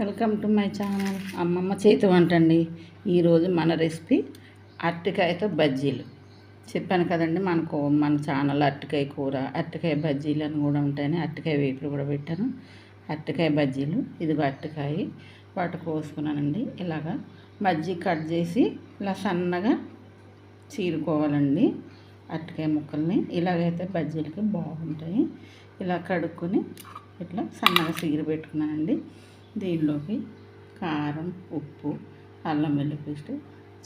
Welcome to my channel. అమ్మమ్మ చేతి వంట అండి ఈరోజు మన రెసిపీ అరటికాయతో బజ్జీలు. చెప్పాను కదండి మనకు మన ఛానల్ అరటికాయ కూర అరటికాయ బజ్జీలు అని కూడా ఉంటాయని అరటికాయ వేపులు కూడా పెట్టాను. అరటికాయ బజ్జీలు ఇదిగో అరటికాయ వాటి కోసుకున్నానండి. ఇలాగా బజ్జీ కట్ చేసి ఇలా సన్నగా చీరుకోవాలండి అరటికాయ ముక్కల్ని. ఇలాగైతే బజ్జీలకి బాగుంటాయి. ఇలా కడుక్కొని ఇట్లా సన్నగా చీర పెట్టుకున్నానండి. దీనిలోకి కారం ఉప్పు అల్లం వెల్లుల్లి పేస్ట్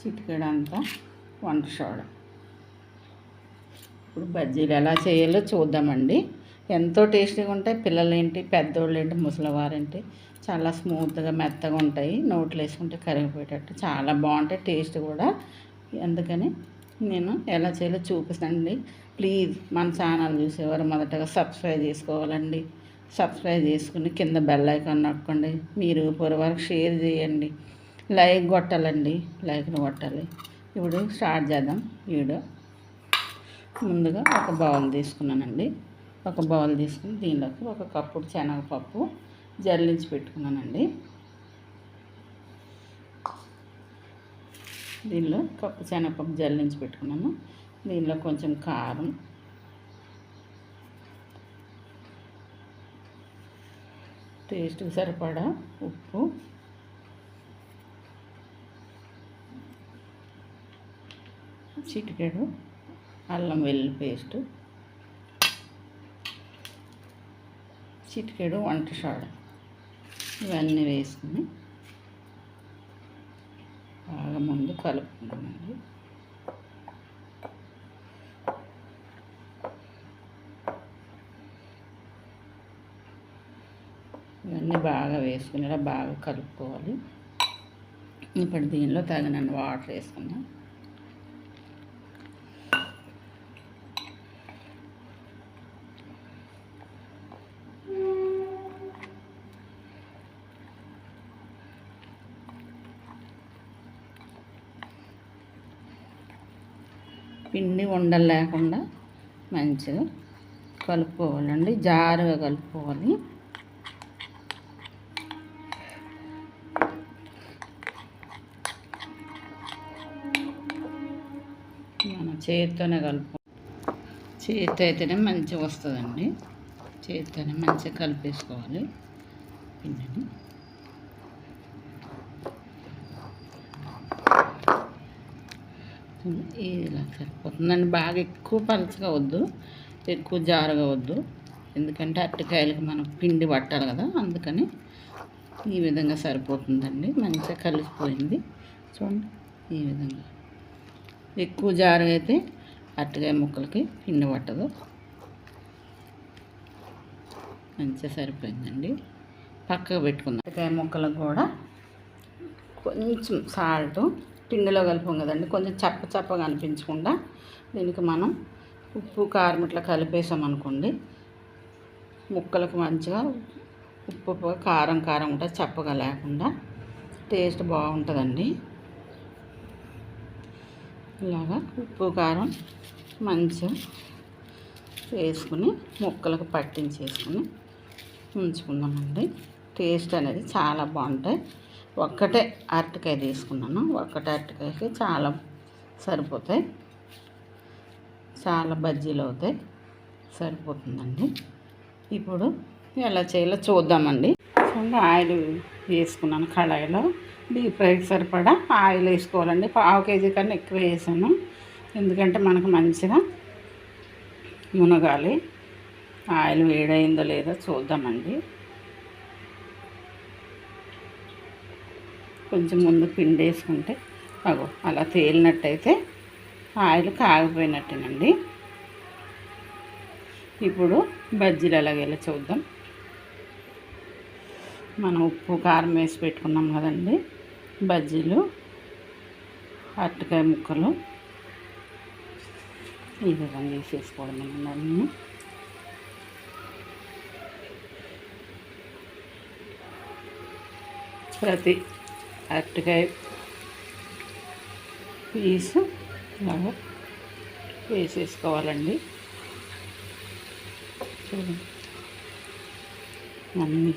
చిటికెడ అంతా వంట సోడా. ఇప్పుడు బజ్జీలు ఎలా చేయాలో చూద్దామండి. ఎంతో టేస్టీగా ఉంటాయి. పిల్లలు ఏంటి పెద్దోళ్ళు ఏంటి ముసలివారేంటి చాలా స్మూత్గా మెత్తగా ఉంటాయి. నోట్లో వేసుకుంటే కరిగిపోయేటట్టు. చాలా బాగుంటాయి. టేస్ట్ కూడా. అందుకని నేను ఎలా చేయాలో చూపిస్తానండి. ప్లీజ్ మన ఛానల్ చూసేవారు మొదటగా సబ్స్క్రైబ్ చేసుకోవాలండి. సబ్స్క్రైబ్ చేసుకుని కింద బెల్ ఐకాన్ నొక్కండి. మీరు పొర షేర్ చేయండి. లైక్ కొట్టాలండి. లైక్ను కొట్టాలి. ఇప్పుడు స్టార్ట్ చేద్దాం వీడియో ముందుగా ఒక బౌల్ తీసుకున్నానండి. ఒక బౌల్ తీసుకుని దీనిలోకి ఒక కప్పుడు శనగపప్పు జల్లించి పెట్టుకున్నానండి. దీనిలో కప్పు శనగపప్పు జల్లించి పెట్టుకున్నాను. దీనిలో కొంచెం కారం టేస్ట్కి సరిపడా ఉప్పు. చిటికెడు అల్లం వెల్లుల్లి పేస్ట్. చిటికెడు వంట సోడా ఇవన్నీ వేసుకుని బాగా ముందు కలుపుకుంటామండి ఇవన్నీ బాగా వేసుకునేలా బాగా కలుపుకోవాలి. ఇప్పుడు దీనిలో తగినన్ని వాటర్ వేసుకుందాం. పిండి ఉండలు లేకుండా మంచిగా కలుపుకోవాలండి. జారుగా కలుపుకోవాలి. చేతితోనే కలుపు చేతి అయితేనే మంచిగా వస్తుందండి. చేతితోనే మంచిగా కలిపేసుకోవాలి. పిండిని. ఇలా సరిపోతుందండి బాగా ఎక్కువ పలచగా వద్దు ఎక్కువ జారుగా వద్దు ఎందుకంటే అరటికాయలకి మనం పిండి పట్టాలి కదా అందుకని ఈ విధంగా సరిపోతుందండి. మంచిగా కలిసిపోయింది. చూడండి ఈ విధంగా. ఎక్కువ జారుగా అయితే అరటికాయ ముక్కలకి పిండి పట్టదు. మంచిగా సరిపోయిందండి. పక్కకు పెట్టుకుందాం. అరటికాయ ముక్కలకు కూడా కొంచెం సాల్ట్ పిండిలో కలిపాం కదండి. కొంచెం చప్ప చప్పగా అనిపించకుండా దీనికి మనం ఉప్పు కారం ఇట్లా కలిపేసాం అనుకోండి. ముక్కలకు మంచిగా ఉప్పు ఉప్పు కారం కారం ఉంటుంది చప్పగా లేకుండా టేస్ట్ బాగుంటుందండి. ఇలాగా ఉప్పు కారం మంచిగా వేసుకుని ముక్కలకు పట్టించేసుకుని ఉంచుకుందామండి. టేస్ట్ అనేది చాలా బాగుంటాయి. ఒక్కటే అరటికాయ తీసుకున్నాను. ఒక్కటే అరటికాయకి చాలా సరిపోతాయి. చాలా బజ్జీలు అవుతాయి. సరిపోతుందండి. ఇప్పుడు ఎలా చేయాలో చూద్దామండి. చూడండి ఆయిల్ వేసుకున్నాను కళాయిలో. డీప్ ఫ్రైకి సరిపడా ఆయిల్ వేసుకోవాలండి. పావు కేజీ కన్నా ఎక్కువ వేసాను. ఎందుకంటే మనకు మంచిగా మునగాలి. ఆయిల్ వేడైందో లేదో చూద్దామండి. కొంచెం ముందు పిండి వేసుకుంటే అగో అలా తేలినట్టయితే ఆయిల్ కాగిపోయినట్టేనండి. ఇప్పుడు బజ్జీలు ఎలాగేలా చూద్దాం. మనం ఉప్పు కారం వేసి పెట్టుకున్నాం కదండి. బజ్జీలు అరటికాయ ముక్కలు. ఈ విధంగా వేసేసుకోవడం అన్నీ ప్రతి అరటికాయ పీసు ఇలాగా వేసేసుకోవాలండి. చూడండి. అన్నీ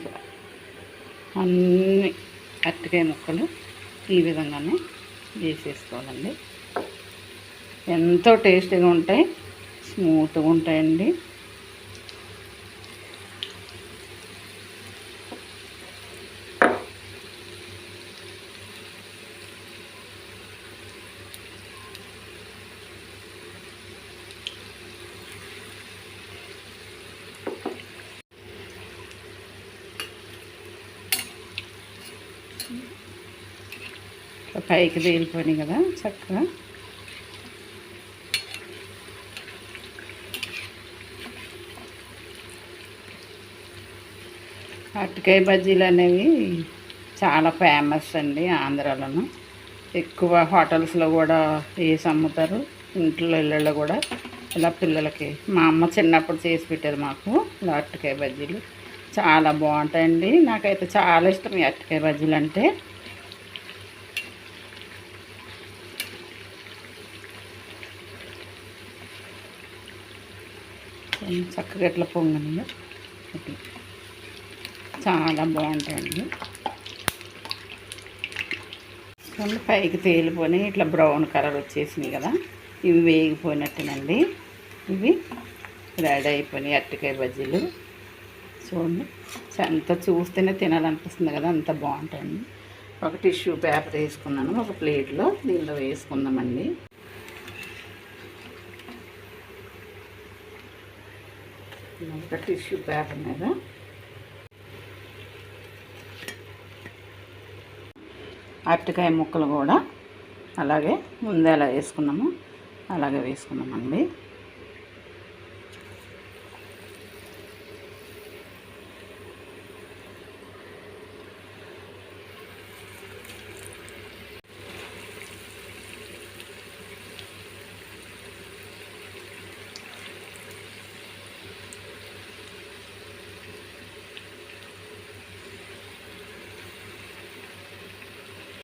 అన్ని అరటికాయ ముక్కలు ఈ విధంగానే వేసేసుకోవాలండి ఎంతో టేస్టీగా ఉంటాయి. స్మూత్గా ఉంటాయండి. పైకి తేలిపోయినాయి కదా చక్కగా. అరటికాయ బజ్జీలు అనేవి చాలా ఫేమస్ అండి ఆంధ్రాలోను. ఎక్కువ హోటల్స్లో కూడా వేసి అమ్ముతారు ఇంట్లో ఇళ్ళల్లో కూడా. ఇలా పిల్లలకి మా అమ్మ చిన్నప్పుడు చేసి పెట్టేది మాకు ఇలా అరటికాయ బజ్జీలు. చాలా బాగుంటాయండి. నాకైతే చాలా ఇష్టం ఈ అరటికాయ బజ్జీలు అంటే. చక్కగా ఎట్లా పొంగనియో అట్లా. చాలా బాగుంటాయండి. కొన్ని పైకి తేలిపోయి ఇట్లా బ్రౌన్ కలర్ వచ్చేసినాయి కదా. ఇవి వేగిపోయినట్టునండి. ఇవి రెడీ అయిపోయినాయి అరటికాయ బజ్జీలు. చూడండి ఎంత చూస్తేనే తినాలనిపిస్తుంది కదా అంత బాగుంటాయండి. ఒక టిష్యూ పేపర్ వేసుకున్నాను ఒక ప్లేట్లో దీనిలో వేసుకుందామండి. ఒక టిష్యూ పేపర్ మీద. అరటికాయ ముక్కలు కూడా అలాగే ముందేలా వేసుకున్నాము. అలాగే వేసుకున్నామండి.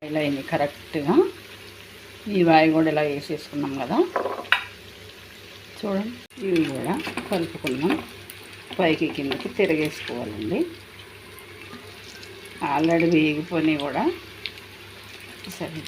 ఇలా అయింది కరెక్ట్గా. ఈ వాయి కూడా ఇలా వేసేసుకున్నాం కదా. చూడండి ఇవి కూడా కలుపుకున్నాం పైకి కిందకి తిరగేసుకోవాలండి. ఆల్రెడీ వేగిపోయినాయి కూడా సరే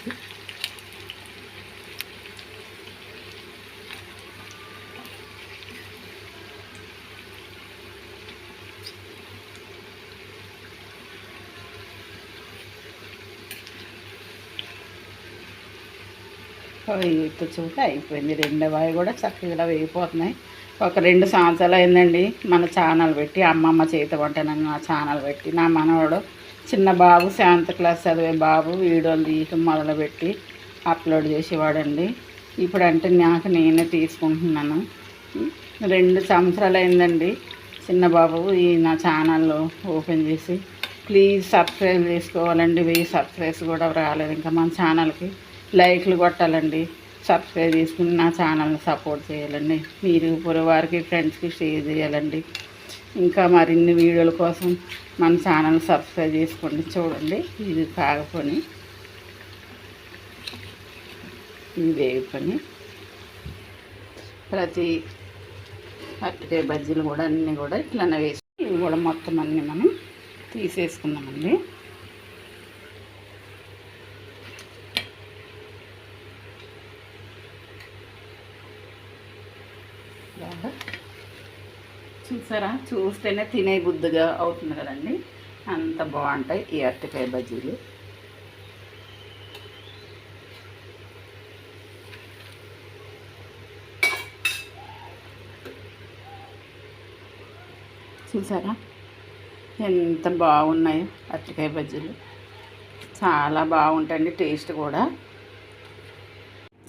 ఇటు చూస్తే అయిపోయింది. రెండవ కూడా చక్కగా వేగిపోతున్నాయి. ఒక రెండు సంవత్సరాలు అయిందండి మన ఛానల్ పెట్టి అమ్మమ్మ చేత వంటనని నా ఛానల్ పెట్టి నా మనవాడు చిన్న బాబు సెవెంత్ క్లాస్ చదివే బాబు వీడియోలు తీయటం మొదలుపెట్టి అప్లోడ్ చేసేవాడండి. ఇప్పుడు అంటే నాకు నేనే తీసుకుంటున్నాను. రెండు సంవత్సరాలు అయిందండి చిన్న బాబు ఈ నా ఛానల్ ఓపెన్ చేసి. ప్లీజ్ సబ్స్క్రైబ్ చేసుకోవాలండి. వెయ్యి సబ్స్క్రైబ్స్ కూడా రాలేదు ఇంకా మన ఛానల్కి. లైక్లు కొట్టాలండి. సబ్స్క్రైబ్ చేసుకుని నా ఛానల్ని సపోర్ట్ చేయాలండి. మీరు వారికి ఫ్రెండ్స్కి షేర్ చేయాలండి. ఇంకా మరిన్ని వీడియోల కోసం మన ఛానల్ సబ్స్క్రైబ్ చేసుకోండి. చూడండి ఇది కాగపని ఇది వేగుకొని ప్రతి అరటికాయ బజ్జీలు కూడా అన్నీ కూడా ఇట్లనే వేసి ఇవి కూడా మొత్తం అన్నీ మనం తీసేసుకున్నామండి చూసారా? చూస్తేనే తినే బుద్ధిగా అవుతుంది కదండి. అంత బాగుంటాయి ఈ అరటికాయ బజ్జీలు. చూసారా? ఎంత బాగున్నాయి అరటికాయ బజ్జీలు. చాలా బాగుంటాయండి టేస్ట్ కూడా.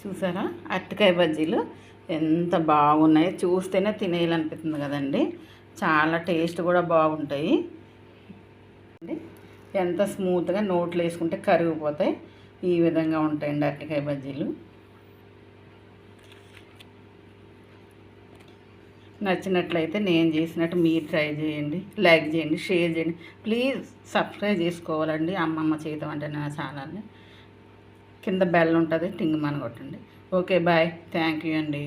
చూసారా? అరటికాయ బజ్జీలు ఎంత బాగున్నాయి చూస్తేనే తినేయాలనిపిస్తుంది కదండి. చాలా టేస్ట్ కూడా బాగుంటాయి. ఎంత స్మూత్గా నోట్లు వేసుకుంటే కరిగిపోతాయి. ఈ విధంగా ఉంటాయండి అరటికాయ బజ్జీలు. నచ్చినట్లయితే నేను చేసినట్టు మీరు ట్రై చేయండి లైక్ చేయండి షేర్ చేయండి. ప్లీజ్ సబ్స్క్రైబ్ చేసుకోవాలండి. అమ్మమ్మ చేతం అంటే నా ఛానల్ని. కింద బెల్ ఉంటుంది టింగ్ మన కొట్టండి ఓకే బాయ్. థ్యాంక్ యూ అండి.